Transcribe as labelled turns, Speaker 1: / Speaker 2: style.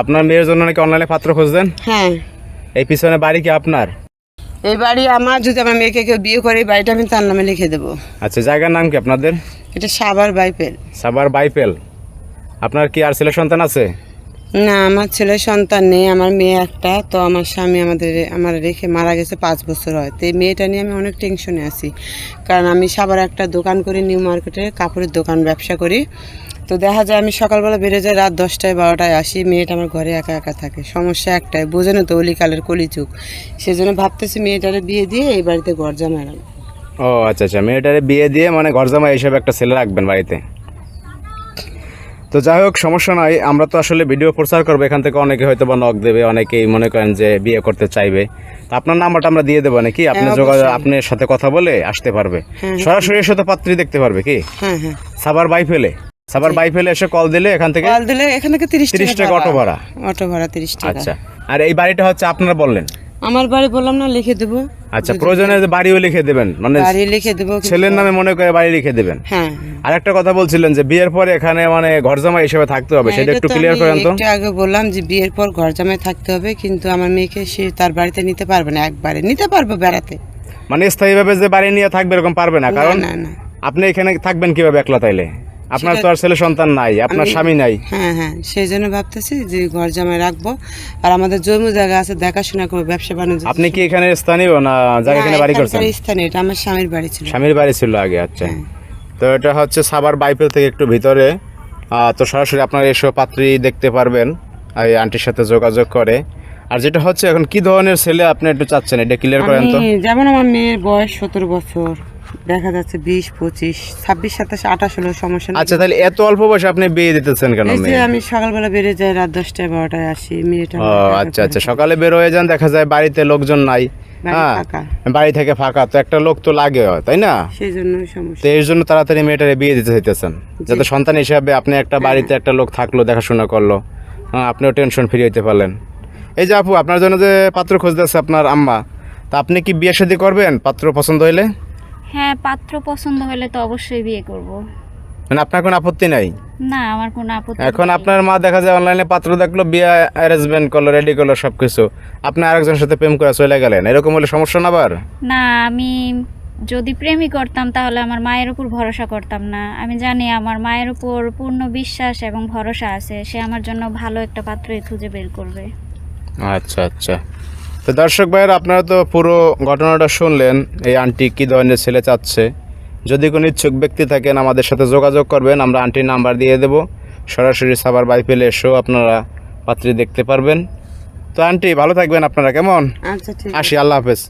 Speaker 1: আপনার মেয়ের জন্য নাকি অনলাইনে পাত্র খুঁজছেন?
Speaker 2: হ্যাঁ।
Speaker 1: এই পিছনে বাড়ি কি আপনার?
Speaker 2: এই বাড়ি আমার যদি আমার মেয়েকে কেউ বিয়ে করে এই বাড়িটা আমি তার নামে লিখে দেবো।
Speaker 1: আচ্ছা জায়গার নাম কি আপনাদের?
Speaker 2: এটা সাবার বাইপেল।
Speaker 1: সাবার বাইপেল। আপনার কি আর ছেলে সন্তান আছে?
Speaker 2: না আমার ছেলে সন্তান নেই আমার মেয়ে একটা তো আমার স্বামী আমাদের আমার রেখে মারা গেছে পাঁচ বছর হয়। তো এই মেয়েটা নিয়ে আমি অনেক টেনশনে আছি। কারণ আমি সাবার একটা দোকান করি নিউ মার্কেটে কাপড়ের দোকান ব্যবসা করি। তো দেখা যায় আমি সকালবেলা বেড়ে যাই রাত দশটায় বারোটায় আসি। মেয়েটা আমার ঘরে একা একা থাকে। সমস্যা একটাই বোঝে না তো অলিকালের কলিযুগ। সেজন্য ভাবতেছি মেয়েটারে বিয়ে দিয়ে এই বাড়িতে ঘর জামাইলাম
Speaker 1: ও আচ্ছা আচ্ছা। মেয়েটারে বিয়ে দিয়ে মানে ঘর জামাই হিসেবে একটা ছেলে রাখবেন বাড়িতে? তো যাই হোক সমস্যা নাই। আমরা তো আসলে ভিডিও প্রচার করব। এখান থেকে অনেকে হয়তো বা নক দেবে অনেকেই মনে করেন যে বিয়ে করতে চাইবে। তো আপনার নাম্বারটা আমরা দিয়ে দেবো নাকি? আপনি
Speaker 2: হ্যাঁ,
Speaker 1: যোগাযোগ আপনার সাথে কথা বলে আসতে পারবে।
Speaker 2: হ্যাঁ।
Speaker 1: সরাসরি এসে তো পাত্রী দেখতে পারবে কি?
Speaker 2: হ্যাঁ হ্যাঁ।
Speaker 1: সাবার বাই ফেলে। সাবার এসে কল দিলে এখান থেকে
Speaker 2: কল দিলে এখান থেকে তিরিশ
Speaker 1: 30 টাকা অটো ভাড়া।
Speaker 2: অটো ভাড়া তিরিশ টাকা।
Speaker 1: আচ্ছা। আর এই বাড়িটা হচ্ছে আপনারা বললেন?
Speaker 2: আমার বাড়ি বললাম না লিখে দেবো।
Speaker 1: আচ্ছা প্রয়োজনে বাড়িও লিখে দেবেন। মানে
Speaker 2: বাড়ি লিখে দেবো
Speaker 1: ছেলের নামে মনে করে বাড়ি লিখে দেবেন।
Speaker 2: হ্যাঁ।
Speaker 1: আর একটা কথা বলছিলেন যে বিয়ের পরে এখানে মানে ঘর জামাই হিসেবে থাকতে হবে সেটা
Speaker 2: হ্যাঁ,
Speaker 1: একটু ক্লিয়ার করেন তো।
Speaker 2: একটু আগে বললাম যে বিয়ের পর ঘর জামাই থাকতে হবে কিন্তু আমার মেয়েকে সে তার বাড়িতে নিতে পারবে না একবারে। নিতে পারবে বেড়াতে।
Speaker 1: মানে স্থায়ীভাবে যে বাড়ি নিয়ে থাকবে এরকম পারবে না কারণ আপনি এখানে থাকবেন কীভাবে একলা তাইলে? আপনার তো আর ছেলে সন্তান নাই আপনার স্বামী নাই।
Speaker 2: হ্যাঁ হ্যাঁ সেই জন্য ভাবতেছি যে ঘর জামাই রাখব। আর আমাদের জমি জায়গা আছে দেখাশোনা করব ব্যবসা বাণিজ্য
Speaker 1: আপনি কি এখানে স্থানীয় না যারা এখানে বাড়ি করছেন?
Speaker 2: এখানকার স্থানে এটা আমার স্বামীর বাড়ি ছিল।
Speaker 1: স্বামীর বাড়ি ছিল আগে আচ্ছা। তো এটা হচ্ছে সাবার বাইপেল থেকে একটু ভিতরে। তো সরাসরি আপনারা এসব পাত্রী দেখতে পারবেন এই আন্টির সাথে যোগাযোগ করে। আর যেটা হচ্ছে এখন কি ধরনের ছেলে আপনি একটু চাচ্ছেন? এটা ক্লিয়ার করেন তো।
Speaker 2: যেমন আমার মেয়ের বয়স সতেরো বছর। দেখা যাচ্ছে বিশ পঁচিশ ছাব্বিশ সাতাশ আঠাশ হলো সমস্যা
Speaker 1: আচ্ছা তাহলে এত অল্প বয়সে আপনি বিয়ে দিতেছেন কেন
Speaker 2: এই যে আমি সকালবেলা বেরিয়ে যাই রাত দশটায় বারোটায় আসি মেয়েটা
Speaker 1: ও আচ্ছা আচ্ছা সকালে বের হয়ে যান দেখা যায় বাড়িতে লোকজন নাই।
Speaker 2: বাড়ি
Speaker 1: হ্যাঁ বাড়ি থেকে ফাঁকা তো একটা লোক তো লাগে তাই না?
Speaker 2: সেই জন্যই সমস্যা।
Speaker 1: তো এর জন্য তাড়াতাড়ি মেয়েটারে বিয়ে দিতে চাইতেছেন যাতে সন্তান হিসাবে আপনি একটা বাড়িতে একটা লোক থাকল দেখাশোনা করল। হ্যাঁ আপনিও টেনশন ফ্রি হইতে পারলেন। এই যে আপু আপনার জন্য যে পাত্র খুঁজতেছে আপনার আম্মা তা আপনি কি বিয়ে শাদী করবেন পাত্র পছন্দ হইলে?
Speaker 3: হ্যাঁ পাত্র পছন্দ হলে তো অবশ্যই বিয়ে করব।
Speaker 1: মানে আপনার কোনো আপত্তি নাই?
Speaker 3: না আমার কোনো আপত্তি
Speaker 1: এখন আপনার মা দেখা যায় অনলাইনে পাত্র দেখল বিয়ে অ্যারেঞ্জমেন্ট করল রেডি করল সব কিছু আপনি আরেকজনের সাথে প্রেম করে চলে গেলেন এরকম হলে সমস্যা না আবার?
Speaker 3: না আমি যদি প্রেমই করতাম তাহলে আমার মায়ের উপর ভরসা করতাম না। আমি জানি আমার মায়ের উপর পূর্ণ বিশ্বাস এবং ভরসা আছে সে আমার জন্য ভালো একটা পাত্রই খুঁজে বের করবে।
Speaker 1: আচ্ছা আচ্ছা। তো দর্শক ভাইয়ের আপনারা তো পুরো ঘটনাটা শুনলেন এই আন্টি কী ধরনের ছেলে চাচ্ছে। যদি কোনো ইচ্ছুক ব্যক্তি থাকেন আমাদের সাথে যোগাযোগ করবেন আমরা আন্টির নাম্বার দিয়ে দেব। সরাসরি সাবার বাইপেলে এসেও আপনারা পাত্রী দেখতে পারবেন। তো আন্টি ভালো থাকবেন আপনারা কেমন?
Speaker 2: আচ্ছা
Speaker 1: আসি আল্লাহ হাফেজ।